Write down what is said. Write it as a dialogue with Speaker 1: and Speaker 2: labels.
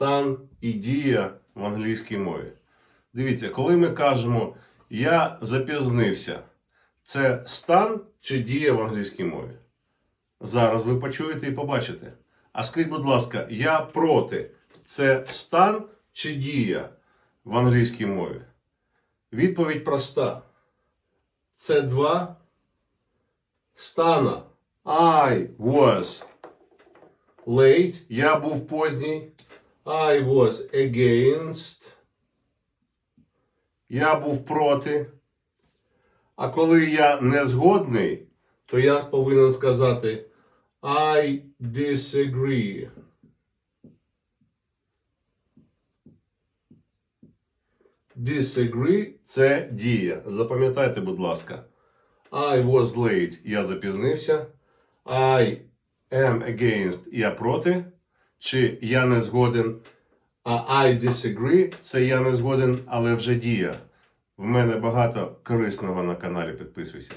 Speaker 1: стан і дія в англійській мові. Дивіться, коли ми кажемо я запізнився, це стан чи дія в англійській мові? Зараз ви почуєте і побачите. А скажіть, будь ласка, я проти це стан чи дія в англійській мові? Відповідь проста. Це два стана. I was late. Я був поздній. I was against. Я був проти. А коли я не згодний, то я повинен сказати I disagree. Disagree – це дія. Запам'ятайте, будь ласка. I was late. Я запізнився. I am against. Я проти. Чи я не згоден. А I disagree – це я не згоден, але вже дія. В мене багато корисного на каналі. Підписуйся.